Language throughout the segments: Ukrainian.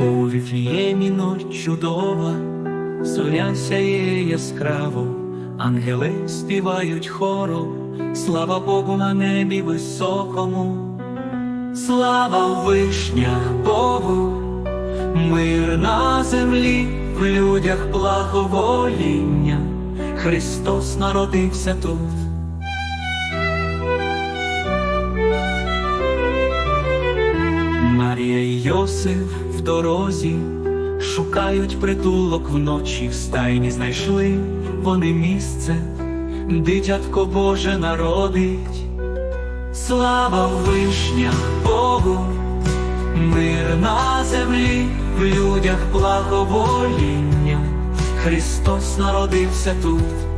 У віфліємі ночь чудова, зоря сяє яскраво, ангели співають хором, слава Богу на небі високому, слава в вишнях Богу, мир на землі, в людях благовоління, Христос народився тут. Марія і Йосиф в дорозі. Шукають притулок вночі в стайні знайшли вони місце, дитятко Боже народить, слава в вишнях Богу, мир на землі, в людях благовоління, Христос народився тут.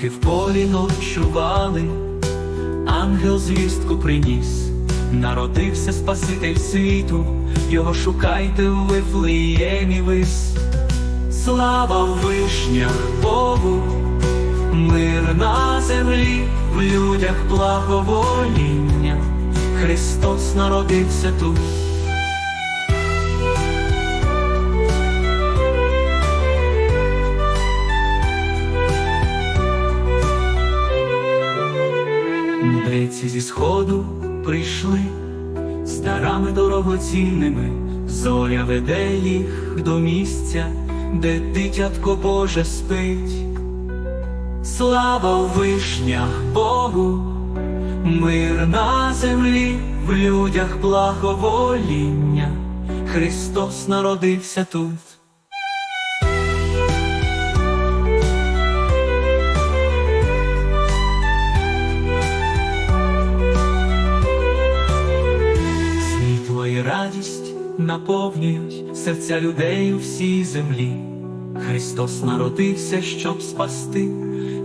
Пастухи в полі ночували, ангел звістку приніс, народився Спаситель світу, його шукайте у Вифлеємі вис. Слава в вишнях Богу, мир на землі, в людях благовоління, Христос народився тут. Мудреці зі сходу прийшли з дарами дорогоцінними, зоря веде їх до місця, де дитятко Боже спить. Слава вишнях Богу, мир на землі, в людях благовоління, Христос народився тут. Наповнюють серця людей у всій землі. Христос народився, щоб спасти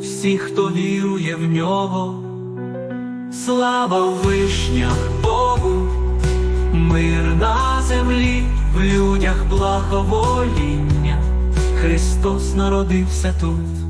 всіх, хто вірує в нього. Слава в вишнях Богу, мир на землі, в людях благовоління. Христос народився тут.